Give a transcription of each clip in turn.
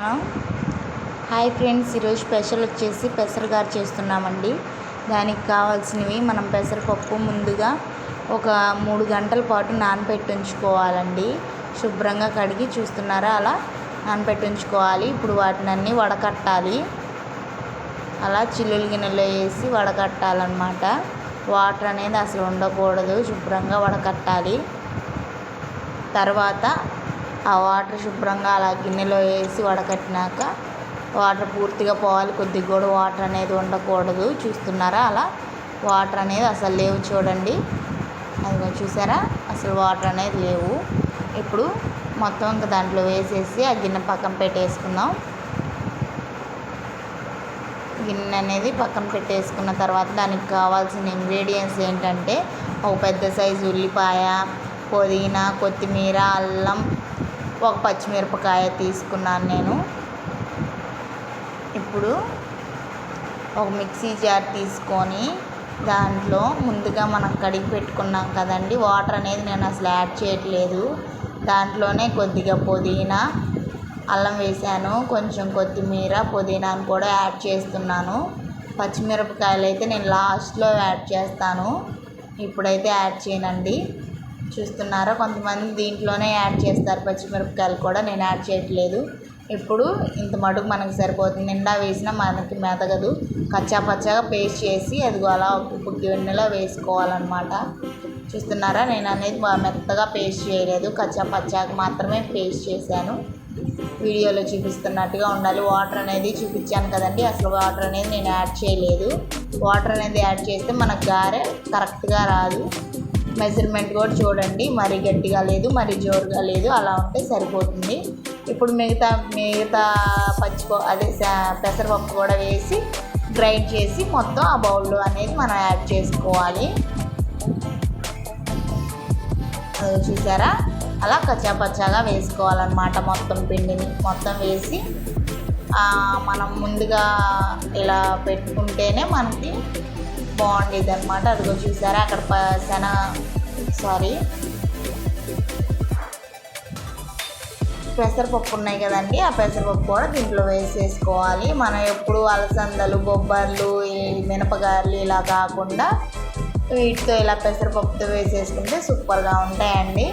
Hi friends ఈరోజు special వచ్చేసి పెసరగారు చేస్తున్నామండి. దానికి కావాల్సినవి మనం పెసరపప్పు ముందుగా ఒక మూడు గంటల పాటు నానబెట్టి ఉంచుకోవాలండి. శుభ్రంగా కడిగి చూస్తున్నారా? అలా నానబెట్టి ఉంచుకోవాలి. ఇప్పుడు వాటిని అన్నీ వడకట్టాలి. అలా చిల్లులు గిన్నెలో వేసి వడకట్టాలన్నమాట. వాటర్ అనేది అసలు ఉండకూడదు. శుభ్రంగా వడకట్టాలి. తర్వాత ఆ వాటర్ శుభ్రంగా అలా గిన్నెలో వేసి వడకట్టినాక వాటర్ పూర్తిగా పోవాలి. కొద్దిగా కూడా వాటర్ అనేది ఉండకూడదు. చూస్తున్నారా అలా? వాటర్ అనేది అసలు లేవు చూడండి. అది చూసారా? అసలు వాటర్ అనేది లేవు. ఇప్పుడు మొత్తం ఇంకా దాంట్లో వేసేసి ఆ గిన్నె పక్కన పెట్టేసుకుందాం. గిన్నె అనేది పక్కన పెట్టేసుకున్న తర్వాత దానికి కావాల్సిన ఇంగ్రీడియంట్స్ ఏంటంటే ఒక పెద్ద సైజు ఉల్లిపాయ పుదీనా కొత్తిమీర అల్లం ఒక పచ్చిమిరపకాయ తీసుకున్నాను నేను. ఇప్పుడు ఒక మిక్సీ జార్ తీసుకొని దాంట్లో ముందుగా మనం కడిగి పెట్టుకున్నాం కదండి వాటర్ అనేది నేను అసలు యాడ్ చేయట్లేదు. దాంట్లోనే కొద్దిగా పుదీనా అల్లం వేసాను కొంచెం కొత్తిమీర పుదీనాను కూడా యాడ్ చేస్తున్నాను. పచ్చిమిరపకాయలు అయితే నేను లాస్ట్లో యాడ్ చేస్తాను. ఇప్పుడైతే యాడ్ చేయనండి. చూస్తున్నారా కొంతమంది దీంట్లోనే యాడ్ చేస్తారు. పచ్చిమిరపకాయలు కూడా నేను యాడ్ చేయట్లేదు. ఇప్పుడు ఇంత మటుకు మనకు సరిపోతుంది. నిండా వేసినా మనకి మెదగదు. కచ్చా పచ్చాగా పేస్ట్ చేసి అది అలా ఉప్పు గిన్నెలో వేసుకోవాలన్నమాట. చూస్తున్నారా? నేను అనేది మెత్తగా పేస్ట్ చేయలేదు. కచ్చా పచ్చాగా మాత్రమే పేస్ట్ చేశాను. వీడియోలో చూపిస్తున్నట్టుగా ఉండాలి. వాటర్ అనేది చూపించాను కదండి. అసలు వాటర్ అనేది నేను యాడ్ చేయలేదు. వాటర్ అనేది యాడ్ చేస్తే మనకు గారె కరెక్ట్గా రాదు. మెజర్మెంట్ కూడా చూడండి. మరీ గట్టిగా లేదు మరీ జోరుగా లేదు అలా ఉంటే సరిపోతుంది. ఇప్పుడు మిగతా మిగతా పచ్చిపో అదే పెసరపప్పు కూడా వేసి గ్రైండ్ చేసి మొత్తం ఆ బౌల్లో అనేది మనం యాడ్ చేసుకోవాలి. చూసారా? అలా కచ్చాపచ్చాగా వేసుకోవాలన్నమాట మొత్తం పిండిని. మొత్తం వేసి మనం ముందుగా ఇలా పెట్టుకుంటేనే మనకి బాగుండేది అనమాట అదిగో చూసారా అక్కడ శన సారీ పెసరపప్పు ఉన్నాయి కదండి ఆ పెసరపప్పు కూడా దీంట్లో వేసేసుకోవాలి. మనం ఎప్పుడు అలసందలు బొబ్బర్లు మినపగారలు ఇలా కాకుండా వీటితో ఇలా పెసరపప్పుతో వేసేసుకుంటే సూపర్గా ఉంటాయండి.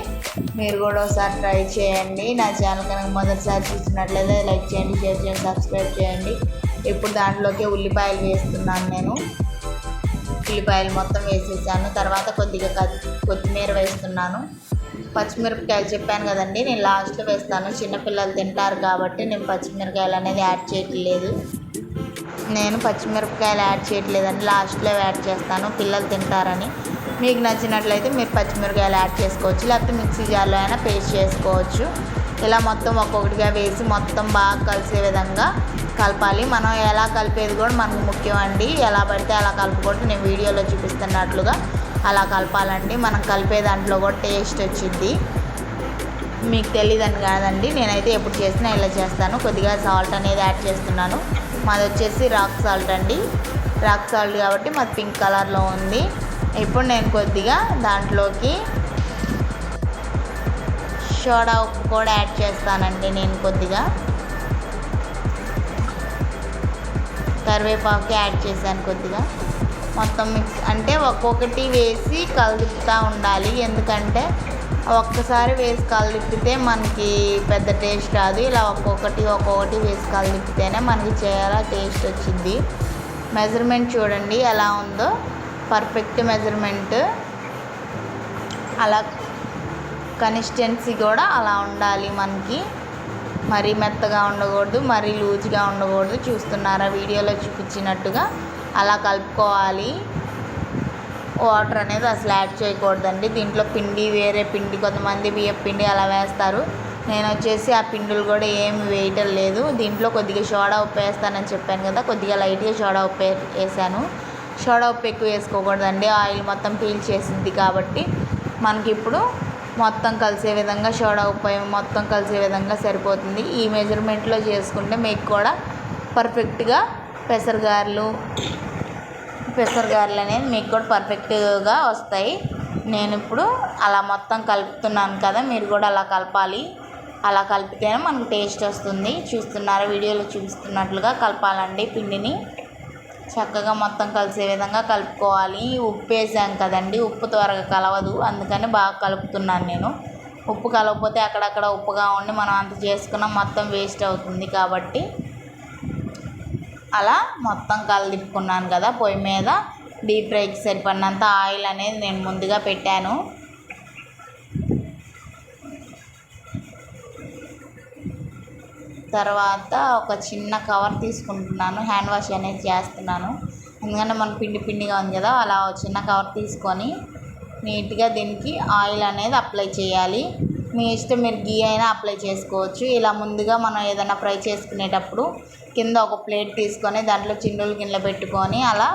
మీరు కూడా ఒకసారి ట్రై చేయండి. నా ఛానల్ కనుక మొదటిసారి చూసినట్లయితే లైక్ చేయండి షేర్ చేయండి సబ్స్క్రైబ్ చేయండి. ఇప్పుడు దాంట్లోకి ఉల్లిపాయలు వేస్తున్నాను నేను. ఉల్లిపాయలు మొత్తం వేసేసాను. తర్వాత కొద్దిగా కొత్తిమీర వేస్తున్నాను. పచ్చిమిరపకాయలు చెప్పాను కదండి నేను లాస్ట్లో వేస్తాను. చిన్నపిల్లలు తింటారు కాబట్టి నేను పచ్చిమిరపకాయలు అనేది యాడ్ చేయట్లేదు. నేను పచ్చిమిరపకాయలు యాడ్ చేయట్లేదండి లాస్ట్లో యాడ్ చేస్తాను పిల్లలు తింటారని. మీకు నచ్చినట్లయితే మీరు పచ్చిమిరపకాయలు యాడ్ చేసుకోవచ్చు లేకపోతే మిక్సీ జార్లో అయినా పేస్ట్ చేసుకోవచ్చు. ఇలా మొత్తం ఒక్కొక్కటిగా వేసి మొత్తం బాగా కలిసే విధంగా కలపాలి. మనం ఎలా కలిపేది కూడా మనకు ముఖ్యం అండి. ఎలా పడితే అలా కలుపుకుంటే నేను వీడియోలో చూపిస్తున్నట్లుగా అలా కలపాలండి. మనం కలిపే దాంట్లో కూడా టేస్ట్ వచ్చింది మీకు తెలియదని కాదండి. నేనైతే ఎప్పుడు చేసినా ఇలా చేస్తాను. కొద్దిగా సాల్ట్ అనేది యాడ్ చేస్తున్నాను. మాది వచ్చేసి రాక్ సాల్ట్ అండి. రాక్ సాల్ట్ కాబట్టి మాది పింక్ కలర్లో ఉంది. ఇప్పుడు నేను కొద్దిగా దాంట్లోకి సోడా ఉప్పు కూడా యాడ్ చేస్తానండి నేను కొద్దిగా. కరివేపాకు యాడ్ చేశాను కొద్దిగా. మొత్తం మిక్స్ అంటే ఒక్కొక్కటి వేసి కలుపుతూ ఉండాలి. ఎందుకంటే ఒక్కసారి వేసి కలిపితే మనకి పెద్ద టేస్ట్ రాదు. ఇలా ఒక్కొక్కటి ఒక్కొక్కటి వేసి కలిపితేనే మనకి చాలా టేస్ట్ వచ్చింది మెజర్మెంట్ చూడండి ఎలా ఉందో. Perfect measurement. అలా కన్సిస్టెన్సీ కూడా అలా ఉండాలి మనకి. మరీ మెత్తగా ఉండకూడదు మరీ లూజ్గా ఉండకూడదు. చూస్తున్నారా? వీడియోలో చూపించినట్టుగా అలా కలుపుకోవాలి. వాటర్ అనేది అసలు యాడ్ చేయకూడదండి. దీంట్లో పిండి వేరే పిండి కొంతమంది బియ్యం పిండి అలా వేస్తారు. నేను వచ్చేసి ఆ పిండులు కూడా ఏమి వేయటం లేదు. దీంట్లో కొద్దిగా సోడా ఉప్పు వేస్తానని చెప్పాను కదా కొద్దిగా లైట్గా సోడా ఉప్పు వేసాను. సోడా ఉప్పు ఎక్కువ వేసుకోకూడదండి. ఆయిల్ మొత్తం పీల్ చేసింది కాబట్టి మనకి ఇప్పుడు మొత్తం కలిసే విధంగా సోడా ఉప్పు మొత్తం కలిసే విధంగా సరిపోతుంది. ఈ మెజర్మెంట్లో చేసుకుంటే మీకు కూడా పర్ఫెక్ట్గా పెసరగారలు పెసరగారలు అనేది మీకు కూడా పర్ఫెక్ట్గా వస్తాయి. నేను ఇప్పుడు అలా మొత్తం కలుపుతున్నాను కదా మీరు కూడా అలా కలపాలి. అలా కలిపితేనే మనకు టేస్ట్ వస్తుంది. చూస్తున్నారు వీడియోలో చూపిస్తున్నట్లుగా కలపాలండి పిండిని. చక్కగా మొత్తం కలిసే విధంగా కలుపుకోవాలి. ఉప్పు వేసాం కదండి. ఉప్పు త్వరగా కలవదు. అందుకని బాగా కలుపుతున్నాను నేను. ఉప్పు కలవకపోతే అక్కడక్కడ ఉప్పుగా ఉండి మనం అంత చేసుకున్న మొత్తం వేస్ట్ అవుతుంది కాబట్టి. అలా మొత్తం కలదిప్పుకున్నాను కదా పొయ్యి మీద. డీప్ ఫ్రైకి సరిపడినంత ఆయిల్ అనేది నేను ముందుగా పెట్టాను. తర్వాత ఒక చిన్న కవర్ తీసుకుంటున్నాను. హ్యాండ్ వాష్ అనేది చేస్తున్నాను. ఎందుకంటే మనం పిండి పిండిగా ఉంది కదా అలా ఒక చిన్న కవర్ తీసుకొని నీట్గా దీనికి ఆయిల్ అనేది అప్లై చేయాలి. మీ ఇష్టం మీరు గీ అయినా అప్లై చేసుకోవచ్చు. ఇలా ముందుగా మనం ఏదైనా ఫ్రై చేసుకునేటప్పుడు కింద ఒక ప్లేట్ తీసుకొని దాంట్లో చిండులు గిన్నె పెట్టుకొని అలా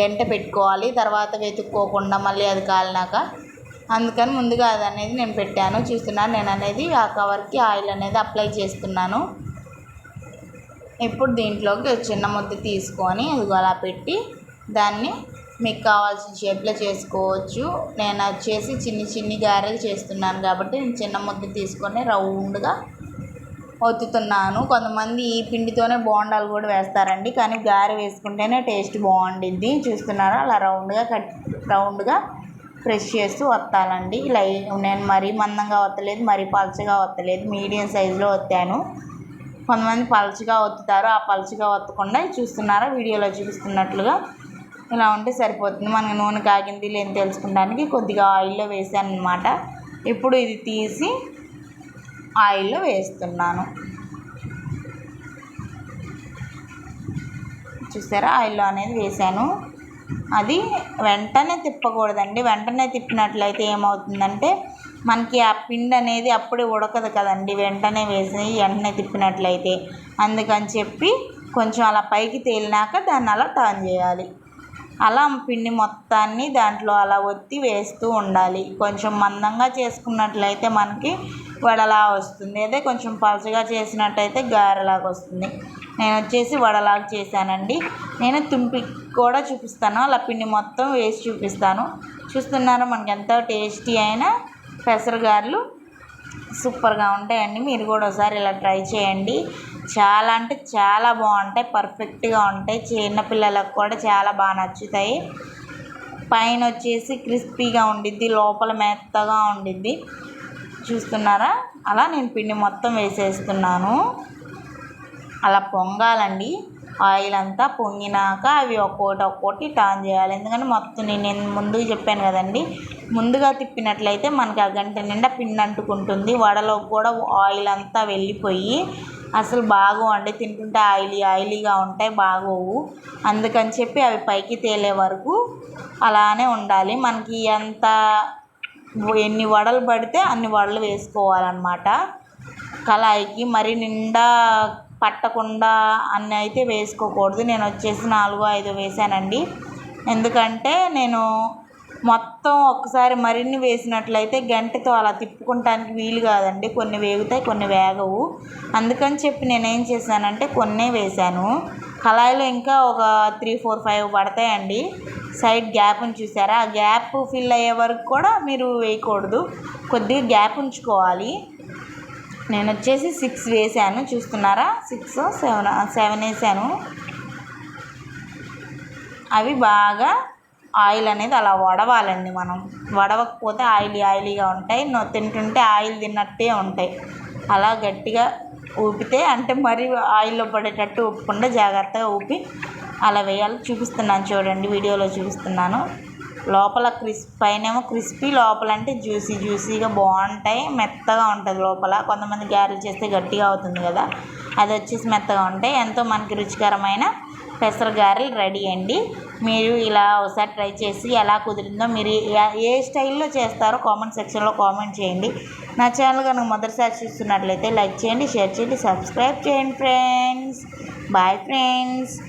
గంట పెట్టుకోవాలి. తర్వాత వెతుక్కోకుండా మళ్ళీ అది కాలినాక. అందుకని ముందుగా అది అనేది నేను పెట్టాను. చూస్తున్నాను నేను అనేది ఆ కవర్కి ఆయిల్ అనేది అప్లై చేస్తున్నాను. ఇప్పుడు దీంట్లోకి చిన్న ముద్ద తీసుకొని ఇదిగో అలా పెట్టి దాన్ని మీకు కావాల్సిన షేప్లో చేసుకోవచ్చు. నేను వచ్చేసి చిన్ని చిన్ని గారెలు చేస్తున్నాను కాబట్టి నేను చిన్న ముద్ద తీసుకొని రౌండ్గా ఒత్తుతున్నాను. కొంతమంది ఈ పిండితోనే బోండాలు కూడా వేస్తారండి. కానీ గారె వేసుకుంటేనే టేస్ట్ బాగుండిద్ది. చూస్తున్నారా? అలా రౌండ్గా కట్ రౌండ్గా ప్రెస్ చేస్తూ వత్తాలండి ఇలా నేను మరీ మందంగా వత్తలేదు మరీ పలచగా వత్తలేదు మీడియం సైజులో వత్తాను కొంతమంది పలచగా ఒత్తుతారు ఆ పలచగా ఒత్తకుండా చూస్తున్నారా? వీడియోలో చూపిస్తున్నట్లుగా ఇలా ఉంటే సరిపోతుంది. మనకి నూనె కాగింది లేని తెలుసుకోవడానికి కొద్దిగా ఆయిల్లో వేసాను అనమాట ఇప్పుడు ఇది తీసి ఆయిల్లో వేస్తున్నాను. చూసారా? ఆయిల్లో అనేది వేసాను. అది వెంటనే తిప్పకూడదండి. వెంటనే తిప్పినట్లయితే ఏమవుతుందంటే మనకి ఆ పిండి అనేది అప్పుడే ఉడకదు కదండి. వెంటనే వేసి వెంటనే తిప్పినట్లయితే. అందుకని చెప్పి కొంచెం అలా పైకి తేలినాక దాన్ని అలా టర్న్ చేయాలి. అలా పిండి మొత్తాన్ని దాంట్లో అలా ఒత్తి వేస్తూ ఉండాలి. కొంచెం మందంగా చేసుకున్నట్లయితే మనకి వడలా వస్తుంది. అదే కొంచెం పలచగా చేసినట్టయితే గారెలాగా వస్తుంది. నేను వచ్చేసి వడలాగా చేశానండి. నేను తుంపి కూడా చూపిస్తాను. అలా పిండి మొత్తం వేసి చూపిస్తాను. చూస్తున్నారా మనకి ఎంతో టేస్టీ అయిన పెసరగారులు సూపర్గా ఉంటాయండి. మీరు కూడా ఒకసారి ఇలా ట్రై చేయండి. చాలా అంటే చాలా బాగుంటాయి. పర్ఫెక్ట్గా ఉంటాయి. చిన్నపిల్లలకు కూడా చాలా బాగా నచ్చుతాయి. పైన వచ్చేసి క్రిస్పీగా ఉండిద్ది. లోపల మెత్తగా ఉండిద్ది. చూస్తున్నారా? అలా నేను పిండి మొత్తం వేసేస్తున్నాను. అలా పొంగాలండి. ఆయిల్ అంతా పొంగినాక అవి ఒక్కోటి ఒక్కోటి టర్న్ చేయాలి. ఎందుకంటే మొత్తం నేను నేను ముందుగా చెప్పాను కదండి. ముందుగా తిప్పినట్లయితే మనకి ఆ గంట నిండా పిండి అంటుకుంటుంది. వడలో కూడా ఆయిల్ అంతా వెళ్ళిపోయి అసలు బాగోండి తింటుంటే ఆయిలీ ఆయిలీగా ఉంటాయి బాగోవు. అందుకని చెప్పి అవి పైకి తేలే వరకు అలానే ఉండాలి. మనకి ఎంత ఎన్ని వడలు పడితే అన్ని వడలు వేసుకోవాలన్నమాట. కళాయికి మరి నిండా పట్టకుండా అన్ని అయితే వేసుకోకూడదు. నేను వచ్చేసి నాలుగు ఐదు వేసానండి. ఎందుకంటే నేను మొత్తం ఒక్కసారి మరిన్ని వేసినట్లయితే గంటతో అలా తిప్పుకుంటానికి వీలు కాదండి. కొన్ని వేగుతాయి కొన్ని వేగవు. అందుకని చెప్పి నేను ఏం చేశానంటే కొన్నే వేశాను. కళాయిలో ఇంకా ఒక త్రీ ఫోర్ ఫైవ్ పడతాయండి. సైడ్ గ్యాప్ని చూసారా? ఆ గ్యాప్ ఫిల్ అయ్యే వరకు కూడా మీరు వేయకూడదు. కొద్దిగా గ్యాప్ ఉంచుకోవాలి. నేను వచ్చేసి సిక్స్ వేసాను చూస్తున్నారా? సిక్స్ సెవెన్ సెవెన్ వేసాను. అవి బాగా ఆయిల్ అనేది అలా వడవాలండి మనం. వడవకపోతే ఆయిలీ ఆయిలీగా ఉంటాయి. నో తింటుంటే ఆయిల్ తిన్నట్టే ఉంటాయి. అలా గట్టిగా ఊపితే అంటే మరి ఆయిల్లో పడేటట్టు ఊపకుండా జాగ్రత్తగా ఊపి అలా వేయాలి. చూపిస్తున్నాను చూడండి వీడియోలో చూపిస్తున్నాను. లోపల క్రిస్ప్ పైనేమో క్రిస్పీ లోపల అంటే జ్యూసీ జ్యూసీగా బాగుంటాయి మెత్తగా ఉంటుంది లోపల. కొంతమంది గారెలు చేస్తే గట్టిగా అవుతుంది కదా. అది వచ్చేసి మెత్తగా ఉంటాయి. ఎంతో మనకి రుచికరమైన పెసర గారెలు రెడీ అండి. మీరు ఇలా ఒకసారి ట్రై చేసి ఎలా కుదిరిందో మీరు ఏ- ఏ స్టైల్లో చేస్తారో కామెంట్ సెక్షన్లో కామెంట్ చేయండి. నా ఛానల్ కనుక మొదటిసారి చూస్తున్నట్లయితే లైక్ చేయండి షేర్ చేయండి సబ్స్క్రైబ్ చేయండి ఫ్రెండ్స్. Bye friends.